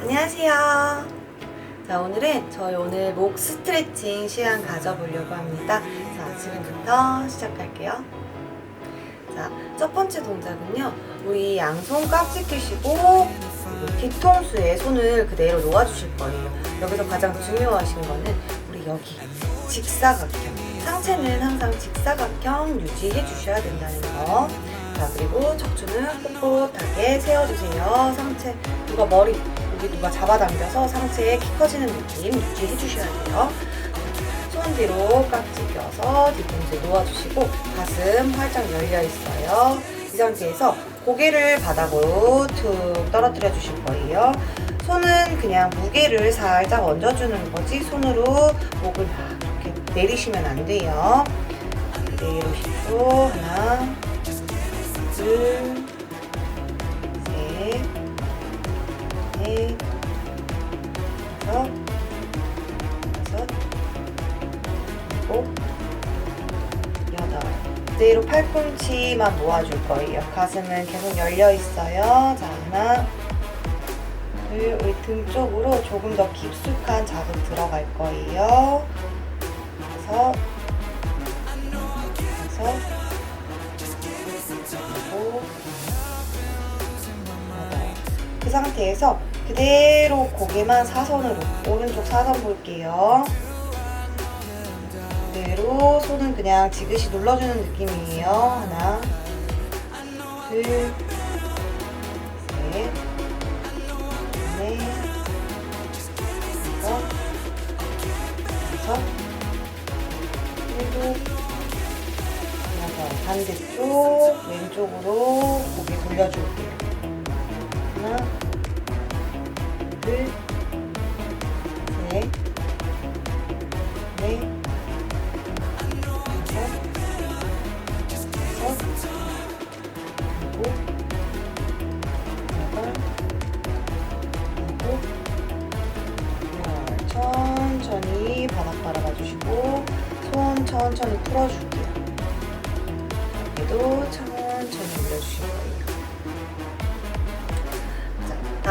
안녕하세요. 자, 오늘은 저희 오늘 목 스트레칭 시간 가져보려고 합니다. 자, 지금부터 시작할게요. 자, 첫 번째 동작은요. 우리 양손 깍지 끼시고 뒤통수에 손을 그대로 놓아주실 거예요. 여기서 가장 중요하신 거는 우리 여기 직사각형. 상체는 항상 직사각형 유지해 주셔야 된다는 거. 자, 그리고 척추는 꼿꼿하게 세워주세요. 상체, 누가 머리, 여기 누가 잡아당겨서 상체에 키 커지는 느낌 유지해 주셔야 돼요. 손 뒤로 깍지 껴서 뒤통수에 놓아주시고 가슴 활짝 열려 있어요. 이 상태에서 고개를 바닥으로 툭 떨어뜨려 주실 거예요. 손은 그냥 무게를 살짝 얹어주는 거지 손으로 목을 막 이렇게 내리시면 안 돼요. 그대로 10초 하나 팔꿈치만 모아줄 거예요. 가슴은 계속 열려 있어요. 자, 하나, 둘, 우리 등 쪽으로 조금 더 깊숙한 자극 들어갈 거예요. 다섯, 다섯. 그 상태에서 그대로 고개만 사선으로 오른쪽 사선 볼게요. 그대로 손은 그냥 지그시 눌러주는 느낌이에요. 하나, 둘, 셋, 넷, 다섯, 여섯, 일곱, 여덟. 반대쪽 왼쪽으로 고개 돌려줄게요. 하나, 둘,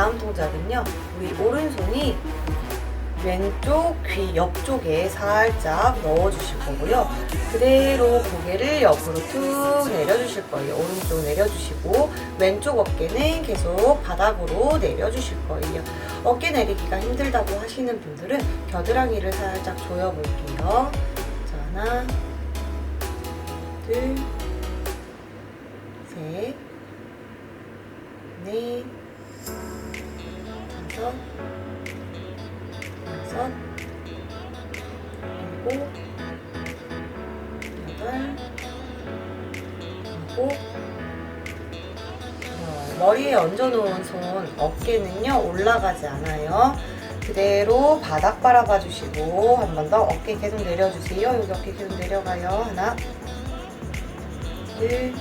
다음 동작은요. 우리 오른손이 왼쪽 귀 옆쪽에 살짝 넣어주실 거고요. 그대로 고개를 옆으로 툭 내려주실 거예요. 오른쪽 내려주시고 왼쪽 어깨는 계속 바닥으로 내려주실 거예요. 어깨 내리기가 힘들다고 하시는 분들은 겨드랑이를 살짝 조여볼게요. 자, 하나, 둘, 셋, 넷, 다섯, 여섯, 일곱, 여덟, 일곱, 열. 머리에 얹어놓은 손 어깨는요 올라가지 않아요. 그대로 바닥 바라봐 주시고 한 번 더 어깨 계속 내려주세요. 여기 어깨 계속 내려가요. 하나, 둘,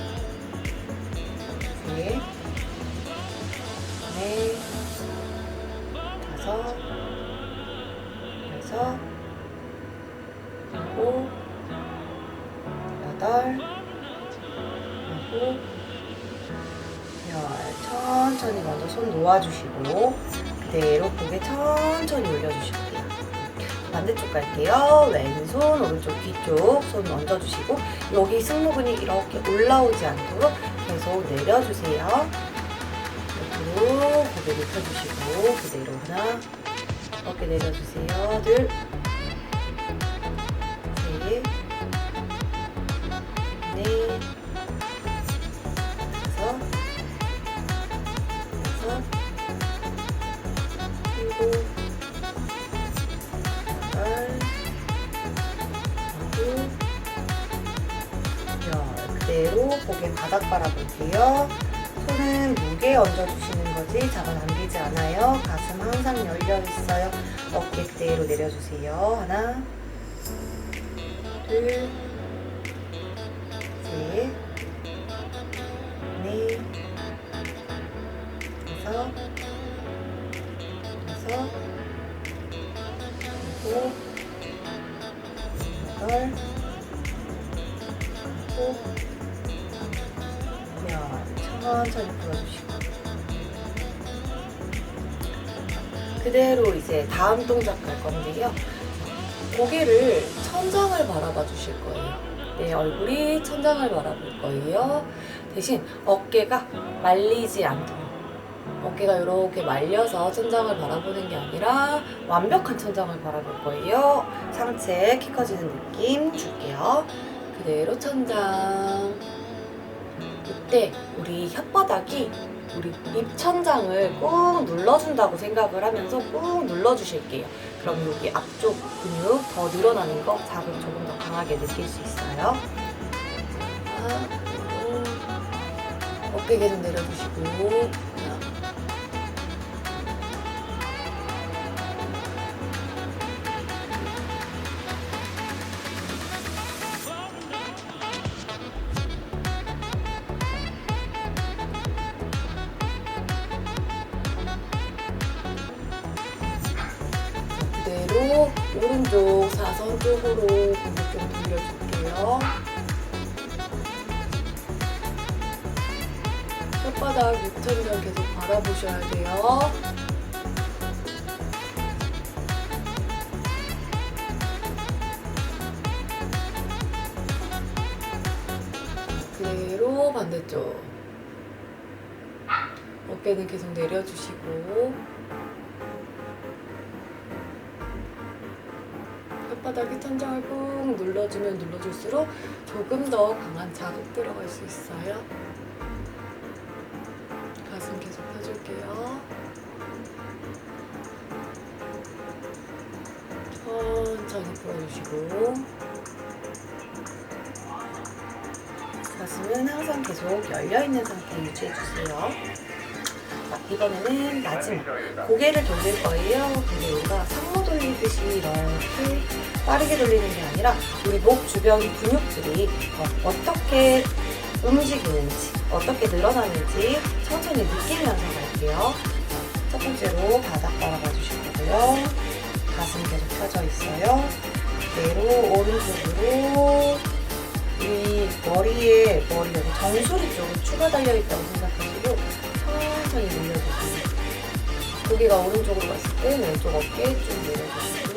놓아주시고 그대로 고개 천천히 올려주실게요. 반대쪽 갈게요. 왼손, 오른쪽 뒤쪽 손 얹어주시고 여기 승모근이 이렇게 올라오지 않도록 계속 내려주세요. 옆으로 고개 높여주시고 그대로 하나 어깨 내려주세요. 둘, 그대로 고개 바닥 바라볼게요. 손은 무게 얹어주시는 거지 잡아 당기지 않아요. 가슴 항상 열려 있어요. 어깨 그대로 내려주세요. 하나, 둘, 셋, 넷, 그대로 이제 다음 동작 갈 건데요. 고개를 천장을 바라봐 주실 거예요. 내 얼굴이 천장을 바라볼 거예요. 대신 어깨가 말리지 않도록. 어깨가 이렇게 말려서 천장을 바라보는 게 아니라 완벽한 천장을 바라볼 거예요. 상체 키 커지는 느낌 줄게요. 그대로 천장. 이때 우리 혓바닥이 우리 입 천장을 꾹 눌러준다고 생각을 하면서 꾹 눌러주실게요. 그럼 여기 앞쪽 근육 더 늘어나는 거 자극 조금 더 강하게 느낄 수 있어요. 어깨 계속 내려주시고 그대로 오른쪽 사선 쪽으로 고개 좀 돌려줄게요. 혓바닥 육천장 계속 바라보셔야 돼요. 그대로 반대쪽. 어깨는 계속 내려주시고 혓바닥이 천장을 꾹 눌러주면 눌러줄수록 조금 더 강한 자극 들어갈 수 있어요. 가슴 계속 펴줄게요. 천천히 풀어주시고 가슴은 항상 계속 열려있는 상태 유지해주세요. 자, 이번에는 마지막 고개를 돌릴 거예요. 근데 우리가 상모 돌리듯이 이렇게 빠르게 돌리는 게 아니라 우리 목 주변 근육들이 어, 어떻게 움직이는지, 어떻게 늘어나는지 천천히 느끼면서 갈게요. 자, 첫 번째로 바닥 바라봐 주실 거고요. 가슴 계속 펴져 있어요. 그대로 오른쪽으로 이 머리에 머리 여기 정수리 쪽에 추가 달려 있다고 생각하시고 천천히. 고개가 오른쪽으로 갔을 때 왼쪽 어깨 좀 내려주시고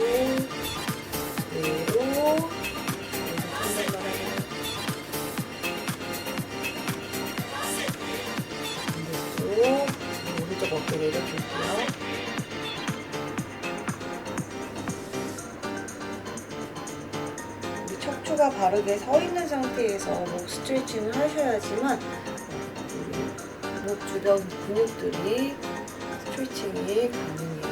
바라보고 반대쪽 오른쪽 어깨 내려줄게요. 척추가 바르게 서 있는 상태에서 목 스트레칭을 하셔야지만 우리 목 주변 근육들이 스트레칭이 가능해요.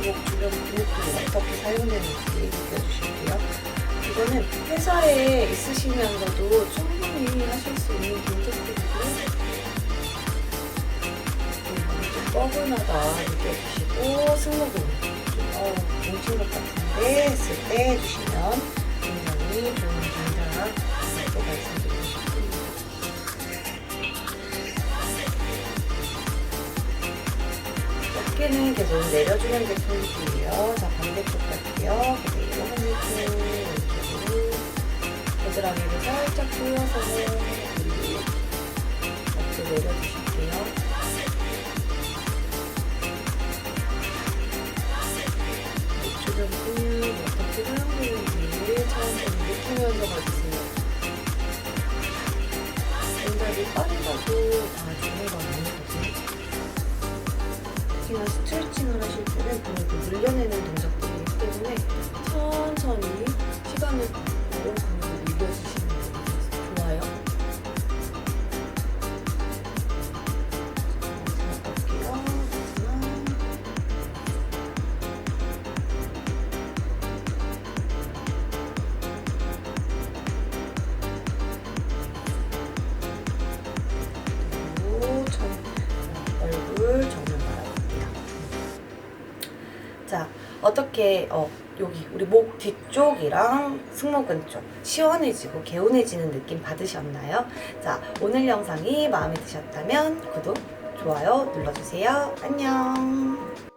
목 주변 근육들이 어떻게 사용되는지 느껴주실게요. 이거는 회사에 있으시면서도 충분히 하실 수 있는 동작들이고요. 좀 뻐근하다 느껴지시고 승모근 좀 어, 뭉친 것 같은 데 했을 때 해주시면 굉장히 좋은 동작이라고 말씀드리고 싶습니다. 어깨는 계속 내려주면 될 포인트예요. 자, 반대쪽 갈게요. 그대로 한입 왼쪽으로. 겨드랑이를 살짝 조여서 빠르다고 다 좋은 건 아니거든요. 특히나 스트레칭을 하실 때는 근육을 늘려내는 동작들이기 때문에 천천히 시간을 두고 자, 어떻게 어 여기 우리 목 뒤쪽이랑 승모근 쪽 시원해지고 개운해지는 느낌 받으셨나요? 자, 오늘 영상이 마음에 드셨다면 구독, 좋아요 눌러주세요. 안녕.